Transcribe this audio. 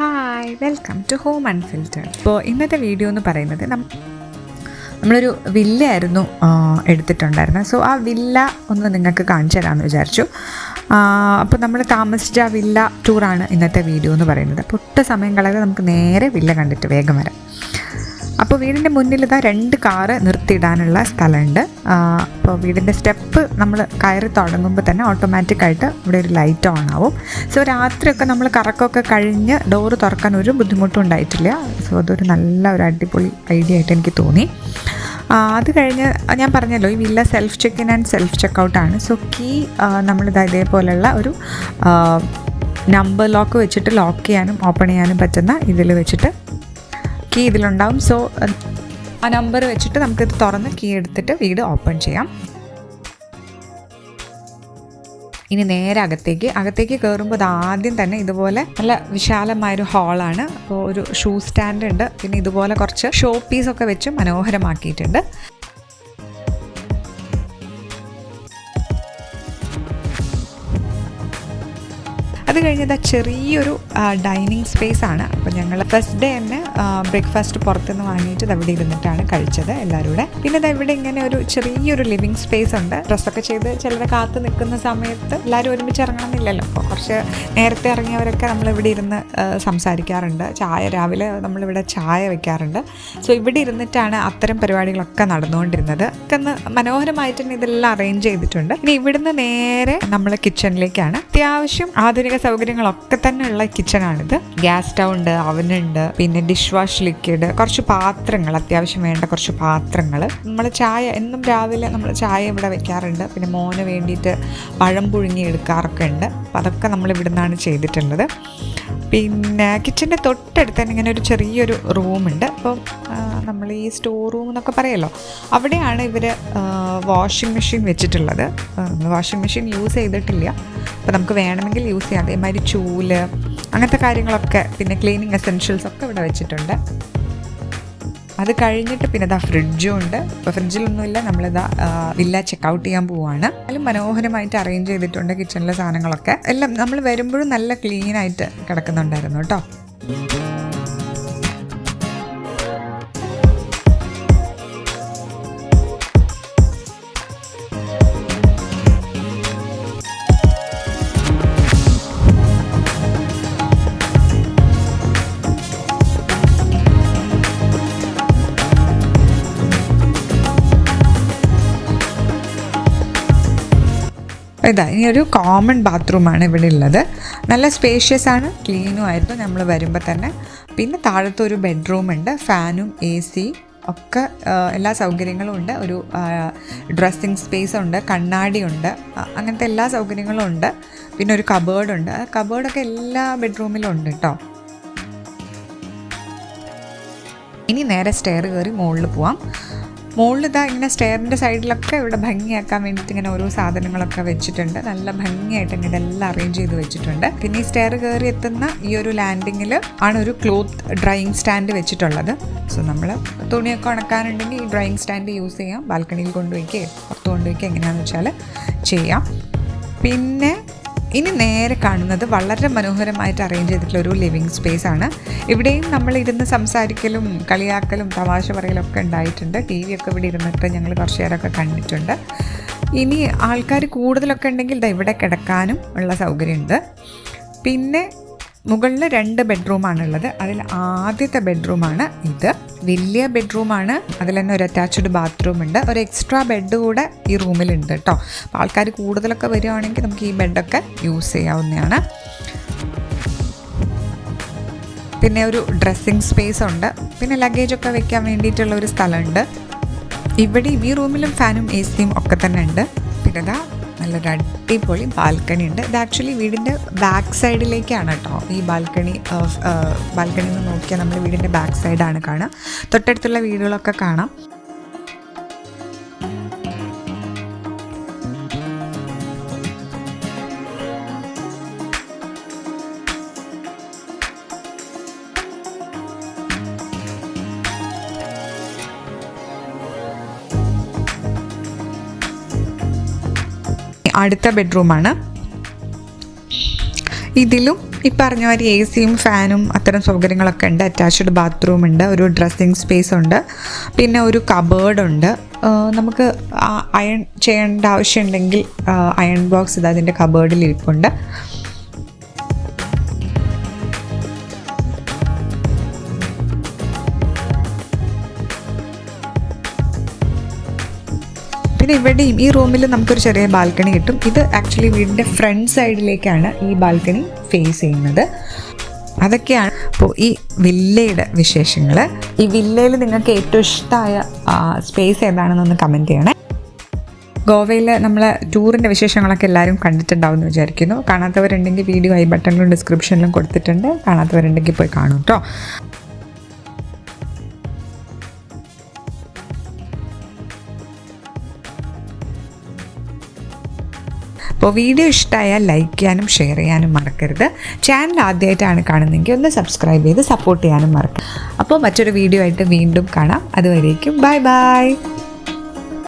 Hi welcome to home unfiltered ഇപ്പോൾ ഇന്നത്തെ video എന്ന് പറയുന്നത് നമ്മളൊരു വില്ലയായിരുന്നു എടുത്തിട്ടുണ്ടായിരുന്നത്. സോ ആ വില്ല ഒന്ന് നിങ്ങൾക്ക് കാണിച്ചു തരാമെന്ന് വിചാരിച്ചു. അപ്പോൾ നമ്മൾ താമസിച്ച ആ വില്ല ടൂറാണ് ഇന്നത്തെ വീഡിയോ എന്ന് പറയുന്നത്. അപ്പോൾ സമയം കളയാതെ നമുക്ക് നേരെ വില്ല കണ്ടിട്ട് വേഗം വരാം. അപ്പോൾ വീടിന്റെ മുന്നിൽ ഇതാ രണ്ട് കാറ് നിർത്തിയിടാനുള്ള സ്ഥലമുണ്ട്. അപ്പോൾ വീടിന്റെ സ്റ്റെപ്പ് നമ്മൾ കയറി തുടങ്ങുമ്പോൾ തന്നെ ഓട്ടോമാറ്റിക്കായിട്ട് ഇവിടെ ഒരു ലൈറ്റ് ഓൺ ആവും. സോ രാത്രിയൊക്കെ നമ്മൾ കറക്കമൊക്കെ കഴിഞ്ഞ് ഡോറ് തുറക്കാൻ ഒരു ബുദ്ധിമുട്ടും ഉണ്ടായിട്ടില്ല. സോ അതൊരു നല്ല ഒരു അടിപൊളി ഐഡിയ ആയിട്ട് എനിക്ക് തോന്നി. അത് കഴിഞ്ഞ് ഞാൻ പറഞ്ഞല്ലോ ഈ villa self check in and self check out ആണ്. സോ കീ നമ്മളിത് ഇതേപോലെയുള്ള ഒരു നമ്പർ ലോക്ക് വെച്ചിട്ട് ലോക്ക് ചെയ്യാനും ഓപ്പൺ ചെയ്യാനും പറ്റുന്ന ഇതിൽ വെച്ചിട്ട് കീ ഇതിലുണ്ടാവും. സോ ആ നമ്പർ വെച്ചിട്ട് നമുക്കിത് തുറന്ന് കീ എടുത്തിട്ട് വീട് ഓപ്പൺ ചെയ്യാം. ഇനി നേരെ അകത്തേക്ക് അകത്തേക്ക് കയറുമ്പോൾ അത് ആദ്യം തന്നെ ഇതുപോലെ നല്ല വിശാലമായൊരു ഹാളാണ് അപ്പോൾ ഒരു ഷൂ സ്റ്റാൻഡ് ഉണ്ട്. പിന്നെ ഇതുപോലെ കുറച്ച് ഷോ പീസൊക്കെ വെച്ച് മനോഹരമാക്കിയിട്ടുണ്ട്. അത് കഴിഞ്ഞത് ചെറിയൊരു ഡൈനിങ് സ്പേസ് ആണ്. അപ്പോൾ ഞങ്ങൾ ഫസ്റ്റ് ഡേ തന്നെ ബ്രേക്ക്ഫാസ്റ്റ് പുറത്തുനിന്ന് വാങ്ങിയിട്ട് അവിടെ ഇരുന്നിട്ടാണ് കഴിച്ചത് എല്ലാവരും കൂടെ പിന്നെ ഇവിടെ ഇങ്ങനെ ഒരു ചെറിയൊരു ലിവിങ് സ്പേസ് ഉണ്ട്. ഡ്രസ്സൊക്കെ ചെയ്ത് ചിലരെ കാത്ത് നിൽക്കുന്ന സമയത്ത് എല്ലാവരും ഒരുമിച്ച് ഇറങ്ങണമെന്നില്ലല്ലോ. അപ്പോൾ കുറച്ച് നേരത്തെ ഇറങ്ങിയവരൊക്കെ നമ്മളിവിടെ ഇരുന്ന് സംസാരിക്കാറുണ്ട്. ചായ രാവിലെ നമ്മളിവിടെ ചായ വെക്കാറുണ്ട്. സോ ഇവിടെ ഇരുന്നിട്ടാണ് അത്തരം പരിപാടികളൊക്കെ നടന്നുകൊണ്ടിരുന്നത്. ഒക്കെ ഒന്ന് മനോഹരമായിട്ട് തന്നെ ഇതെല്ലാം അറേഞ്ച് ചെയ്തിട്ടുണ്ട്. ഇനി ഇവിടുന്ന് നേരെ നമ്മൾ കിച്ചണിലേക്കാണ് അത്യാവശ്യം ആധുനിക സൗകര്യങ്ങളൊക്കെ തന്നെ ഉള്ള കിച്ചണാണിത് ഗ്യാസ് സ്റ്റൗ ഉണ്ട് അവനുണ്ട് പിന്നെ ഡിഷ് വാഷ് ലിക്വിഡ് കുറച്ച് പാത്രങ്ങൾ അത്യാവശ്യം വേണ്ട കുറച്ച് പാത്രങ്ങൾ. നമ്മൾ ചായ എന്നും രാവിലെ നമ്മൾ ചായ ഇവിടെ വെക്കാറുണ്ട്. പിന്നെ മോന് വേണ്ടിയിട്ട് പഴം പുഴുങ്ങി എടുക്കാറൊക്കെ ഉണ്ട്. അപ്പം അതൊക്കെ നമ്മൾ ഇവിടെ നിന്നാണ് ചെയ്തിട്ടുള്ളത്. പിന്നെ കിച്ചന്റെ തൊട്ടടുത്ത് തന്നെ ഇങ്ങനെ ഒരു ചെറിയൊരു റൂമുണ്ട് അപ്പം നമ്മൾ ഈ സ്റ്റോർ റൂം എന്നൊക്കെ പറയല്ലോ. അവിടെയാണ് ഇവർ വാഷിംഗ് മെഷീൻ വെച്ചിട്ടുള്ളത്. വാഷിംഗ് മെഷീൻ യൂസ് ചെയ്തിട്ടില്ല. അപ്പോൾ നമുക്ക് വേണമെങ്കിൽ യൂസ് ചെയ്യാം. അതേമാതിരി ചൂൽ അങ്ങനത്തെ കാര്യങ്ങളൊക്കെ പിന്നെ ക്ലീനിങ് എസെൻഷ്യൽസ് ഒക്കെ ഇവിടെ വെച്ചിട്ടുണ്ട്. അത് കഴിഞ്ഞിട്ട് പിന്നെ ഇതാ ഫ്രിഡ്ജും ഉണ്ട്. ഇപ്പോൾ ഫ്രിഡ്ജിലൊന്നുമില്ല നമ്മളിതാ വില്ല ചെക്ക് ഔട്ട് ചെയ്യാൻ പോവുകയാണ് അതിലും മനോഹരമായിട്ട് അറേഞ്ച് ചെയ്തിട്ടുണ്ട് കിച്ചണിലെ സാധനങ്ങളൊക്കെ. എല്ലാം നമ്മൾ വരുമ്പോഴും നല്ല ക്ലീൻ ആയിട്ട് കിടക്കുന്നുണ്ടായിരുന്നു കേട്ടോ. ഇതാ ഇനി ഒരു കോമൺ ബാത്റൂമാണ് ഇവിടെ ഉള്ളത്. നല്ല സ്പേഷ്യസ് ആണ് ക്ലീനും ആയിരുന്നു നമ്മൾ വരുമ്പോൾ തന്നെ. പിന്നെ താഴത്തെ ഒരു ബെഡ്റൂം ഉണ്ട് ഫാനും എ സി ഒക്കെ എല്ലാ സൗകര്യങ്ങളും ഉണ്ട്. ഒരു ഡ്രസ്സിങ് സ്പേസ് ഉണ്ട് കണ്ണാടി ഉണ്ട് അങ്ങനത്തെ എല്ലാ സൗകര്യങ്ങളും ഉണ്ട്. പിന്നെ ഒരു കബേർഡ് ഉണ്ട്. കബേർഡൊക്കെ എല്ലാ ബെഡ്റൂമിലും ഉണ്ട് കേട്ടോ ഇനി നേരെ സ്റ്റെയർ കയറി മുകളിൽ പോവാം. മുകളിൽ ഇതാ ഇങ്ങനെ സ്റ്റെയറിന്റെ സൈഡിലൊക്കെ ഇവിടെ ഭംഗിയാക്കാൻ വേണ്ടിയിട്ട് ഇങ്ങനെ ഓരോ സാധനങ്ങളൊക്കെ വെച്ചിട്ടുണ്ട്. നല്ല ഭംഗിയായിട്ട് ഇങ്ങനെ ഇതെല്ലാം അറേഞ്ച് ചെയ്ത് വെച്ചിട്ടുണ്ട്. പിന്നെ ഈ സ്റ്റെയർ കയറി എത്തുന്ന ഈ ഒരു ലാൻഡിങ്ങിൽ ആണ് ഒരു ക്ലോത്ത് ഡ്രൈയിങ് സ്റ്റാൻഡ് വെച്ചിട്ടുള്ളത്. സോ നമ്മൾ തുണിയൊക്കെ ഉണക്കാനുണ്ടെങ്കിൽ ഈ ഡ്രൈയിങ് സ്റ്റാൻഡ് യൂസ് ചെയ്യാം. ബാൽക്കണിയിൽ കൊണ്ടുപോയിക്കേ പുറത്ത് കൊണ്ടുപോയിക്കേ എങ്ങനെയാണെന്ന് വെച്ചാൽ ചെയ്യാം. പിന്നെ ഇനി നേരെ കാണുന്നത് വളരെ മനോഹരമായിട്ട് അറേഞ്ച് ചെയ്തിട്ടുള്ള ഒരു ലിവിങ് സ്പേസ് ആണ്. ഇവിടെയും നമ്മൾ ഇരുന്ന് സംസാരിക്കലും കളിയാക്കലും തമാശ പറയലും ഒക്കെ ഉണ്ടായിട്ടുണ്ട്. ടി വി ഒക്കെ ഇവിടെ ഇരുന്നിട്ട് ഞങ്ങൾ കുറച്ച് നേരമൊക്കെ കണ്ടിട്ടുണ്ട്. ഇനി ആൾക്കാർ കൂടുതലൊക്കെ ഉണ്ടെങ്കിൽ ഇവിടെ കിടക്കാനും ഉള്ള സൗകര്യമുണ്ട്. പിന്നെ മുകളിൽ രണ്ട് ബെഡ്റൂമാണുള്ളത് അതിൽ ആദ്യത്തെ ബെഡ്റൂമാണ് ഇത്. വലിയ ബെഡ്റൂമാണ് അതിൽ തന്നെ ഒരു അറ്റാച്ച്ഡ് ബാത്റൂം ഉണ്ട്. ഒരു എക്സ്ട്രാ ബെഡ് കൂടെ ഈ റൂമിലുണ്ട് കേട്ടോ അപ്പോൾ ആൾക്കാർ കൂടുതലൊക്കെ വരികയാണെങ്കിൽ നമുക്ക് ഈ ബെഡൊക്കെ യൂസ് ചെയ്യാവുന്നതാണ്. പിന്നെ ഒരു ഡ്രസ്സിങ് സ്പേസ് ഉണ്ട്. പിന്നെ ലഗേജ് ഒക്കെ വെക്കാൻ വേണ്ടിയിട്ടുള്ള ഒരു സ്ഥലമുണ്ട്. ഇവിടെ ഈ റൂമിലും ഫാനും എ സിയും ഒക്കെ തന്നെ ഉണ്ട്. പിന്നെ നല്ലൊരു അടിപൊളി ബാൽക്കണി ഉണ്ട്. ഇത് ആക്ച്വലി വീടിന്റെ ബാക്ക് സൈഡിലേക്കാണ് കേട്ടോ. ഈ ബാൽക്കണി ബാൽക്കണിയിൽ നിന്ന് നോക്കിയാൽ നമ്മൾ വീടിന്റെ ബാക്ക് സൈഡാണ് കാണുക തൊട്ടടുത്തുള്ള വീടുകളൊക്കെ കാണാം. അടുത്ത ബെഡ്റൂമാണ്. ഇതിലും ഈ പറഞ്ഞ മാതിരി എ സിയും ഫാനും അത്തരം സൗകര്യങ്ങളൊക്കെ ഉണ്ട്. അറ്റാച്ച്ഡ് ബാത്റൂം ഉണ്ട് ഒരു ഡ്രസ്സിങ് സ്പേസ് ഉണ്ട് പിന്നെ ഒരു കബേർഡ് ഉണ്ട്. നമുക്ക് അയൺ ചെയ്യേണ്ട ആവശ്യമുണ്ടെങ്കിൽ അയൺ ബോക്സ് ഇത് അതിന്റെ കബേർഡിൽ ഇരിപ്പുണ്ട്. പിന്നെ ഇവിടെയും ഈ റൂമിൽ നമുക്കൊരു ചെറിയ ബാൽക്കണി കിട്ടും. ഇത് ആക്ച്വലി വീടിന്റെ ഫ്രണ്ട് സൈഡിലേക്കാണ് ഈ ബാൽക്കണി ഫേസ് ചെയ്യുന്നത്. അതൊക്കെയാണ് അപ്പോൾ ഈ വില്ലയുടെ വിശേഷങ്ങൾ ഈ വില്ലയിൽ നിങ്ങൾക്ക് ഏറ്റവും ഇഷ്ടമായ സ്പേസ് ഏതാണെന്നൊന്ന് കമന്റ് ചെയ്യണേ. ഗോവയിൽ നമ്മൾ ടൂറിന്റെ വിശേഷങ്ങളൊക്കെ എല്ലാവരും കണ്ടിട്ടുണ്ടാവും എന്ന് വിചാരിക്കുന്നു. കാണാത്തവരുണ്ടെങ്കിൽ വീഡിയോ ഐ ബട്ടണിലും ഡിസ്ക്രിപ്ഷനിലും കൊടുത്തിട്ടുണ്ട്. കാണാത്തവരുണ്ടെങ്കിൽ പോയി കാണും കേട്ടോ അപ്പോൾ വീഡിയോ ഇഷ്ടമായാൽ ലൈക്ക് ചെയ്യാനും ഷെയർ ചെയ്യാനും മറക്കരുത്. ചാനൽ ആദ്യമായിട്ടാണ് കാണുന്നതെങ്കിൽ ഒന്ന് സബ്സ്ക്രൈബ് ചെയ്ത് സപ്പോർട്ട് ചെയ്യാനും മറക്കരുത്. അപ്പോൾ മറ്റൊരു വീഡിയോ ആയിട്ട് വീണ്ടും കാണാം. അതുവരേക്കും ബൈ ബൈ